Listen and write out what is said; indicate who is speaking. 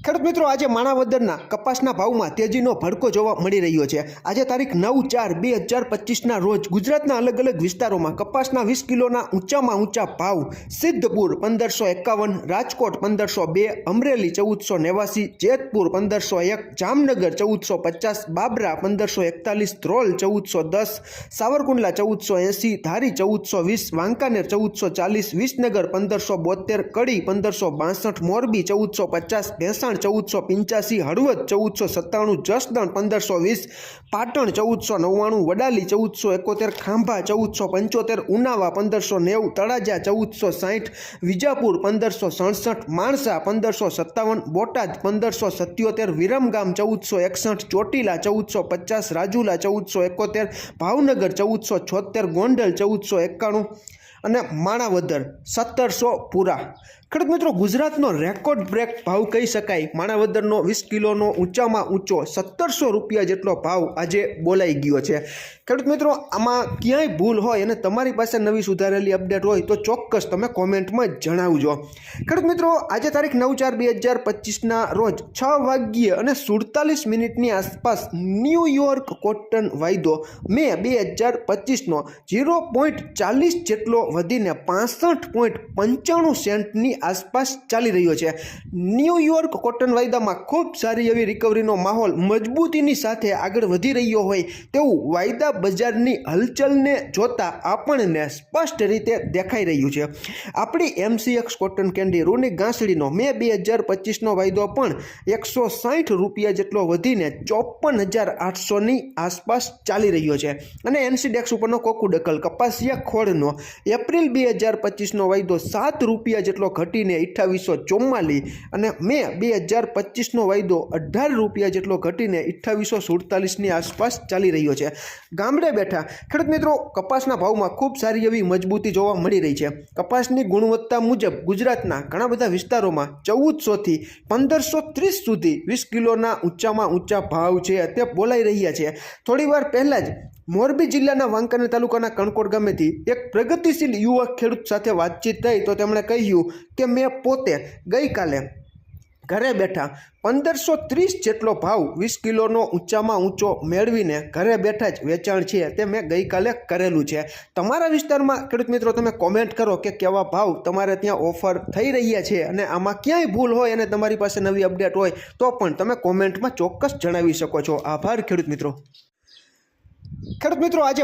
Speaker 1: ખેડૂત મિત્રો, આજે માણાવદરના કપાસના ભાવમાં તેજીનો ભડકો જોવા મળી રહ્યો છે. આજે તારીખ નવ ચાર બે હજાર પચીસના રોજ ગુજરાતના અલગ અલગ વિસ્તારોમાં કપાસના વીસ કિલોના ઊંચામાં ઊંચા ભાવ સિદ્ધપુર પંદરસો એકાવન, રાજકોટ પંદરસો બે, અમરેલી ચૌદસો નેવાસી, જેતપુર પંદરસો એક, જામનગર ચૌદસો પચાસ, બાબરા પંદરસો એકતાલીસ, ધ્રોલ ચૌદસો દસ, સાવરકુંડલા ચૌદસો એંસી, ધારી ચૌદસો વીસ, વાંકાનેર ચૌદસો ચાલીસ, વિસનગર પંદરસો બોતેર કડી પંદરસો બાસઠ, મોરબી ચૌદસો પચાસ ભેંસાણ ચૌદસો પંચ્યાસી, હળવદ ચૌદસો સત્તાણું, જસદણ પંદરસો વીસ, પાટણ ચૌદસો નવ્વાણું, વડાલી ચૌદસો એકોતેર, ખાંભા ચૌદસો પંચોતેર, ઉનાવા પંદરસો નેવું, તળાજા ચૌદસો સાહીઠ વિજાપુર પંદરસો સડસઠ, માણસા પંદરસો સત્તાવન, બોટાદ પંદરસો સત્યોતેર, વિરમગામ ચૌદસો એકસઠ, ચોટીલા ચૌદસો પચાસ, રાજુલા ચૌદસો એકોતેર, ભાવનગર ચૌદસો છોતેર, ગોંડલ ચૌદસો એકાણું અને માણાવદર સત્તરસો પૂરા. ખેડૂત મિત્રો, ગુજરાતનો રેકોર્ડ બ્રેક ભાવ કહી શકાય. માણાવદરનો વીસ કિલોનો ઊંચામાં ઊંચો સત્તરસો રૂપિયા જેટલો ભાવ આજે બોલાઈ ગયો છે. ખેડૂત મિત્રો, આમાં ક્યાંય ભૂલ હોય અને તમારી પાસે નવી સુધારેલી અપડેટ હોય તો ચોક્કસ તમે કોમેન્ટમાં જણાવજો. ખેડૂત મિત્રો, આજે તારીખ નવ ચાર બે હજાર પચીસના રોજ છ વાગ્યે અને સુડતાલીસ મિનિટની આસપાસ ન્યૂયોર્ક કોટન વાયદો મે બે હજાર પચીસનો ઝીરો પોઈન્ટ ચાલીસ જેટલો વધીને પાસઠ પોઈન્ટ પંચાણું સેન્ટની આસપાસ ચાલી રહ્યો છે. ન્યૂયોર્ક કોટન વાયદામાં ખૂબ સારી એવી રિકવરીનો માહોલ મજબૂતીની સાથે આગળ વધી રહ્યો હોય તેવું વાયદા બજારની હલચલને જોતા આપણને સ્પષ્ટ રીતે દેખાઈ રહ્યું છે. આપણી એમસીએક્સ કોટન કેન્ડી રૂની ગાંસડીનો મે બે હજાર પચીસનો વાયદો પણ એકસો સાઠ રૂપિયા જેટલો વધીને ચોપન હજાર આઠસોની આસપાસ ચાલી રહ્યો છે. અને એનસીડેક્સ ઉપરનો કોકુડકલ કપાસિયા ખોળનો એપ્રિલ બે હજાર પચીસનો વાયદો સાત રૂપિયા જેટલો ઘટીને અઠ્ઠાવીસો ચોમ્માલીસ અને મે બે હજાર પચીસનો વાયદો અઢાર રૂપિયા જેટલો ઘટીને અઠ્ઠાવીસો સુડતાલીસની આસપાસ ચાલી રહ્યો છે. ગામડે બેઠા ખેડૂત મિત્રો, કપાસના ભાવમાં ખૂબ સારી એવી મજબૂતી જોવા મળી રહી છે. કપાસની ગુણવત્તા મુજબ ગુજરાતના ઘણા બધા વિસ્તારોમાં ચૌદસોથી પંદરસો ત્રીસ સુધી વીસ કિલોના ઊંચામાં ઊંચા ભાવ છે તે બોલાઈ રહ્યા છે. થોડી વાર પહેલાં જ મોરબી જિલ્લાના વાંકાનેર તાલુકાના કણકોટ ગામેથી એક પ્રગતિશીલ યુવક ખેડૂત સાથે વાતચીત થઈ તો તેમણે કહ્યું કે મેં પોતે ગઈકાલે ઘરે બેઠા પંદરસો ત્રીસ જેટલો ભાવ વીસ કિલોનો ઊંચામાં ઊંચો મેળવીને ઘરે બેઠા જ વેચાણ છે તે મેં ગઈકાલે કરેલું છે. તમારા વિસ્તારમાં ખેડૂત મિત્રો તમે કોમેન્ટ કરો કે કેવા ભાવ તમારે ત્યાં ઓફર થઈ રહ્યા છે અને આમાં ક્યાંય ભૂલ હોય અને તમારી પાસે નવી અપડેટ હોય તો પણ તમે કોમેન્ટમાં ચોક્કસ જણાવી શકો છો. આભાર ખેડૂત મિત્રો. ખેડૂત મિત્રો, આજે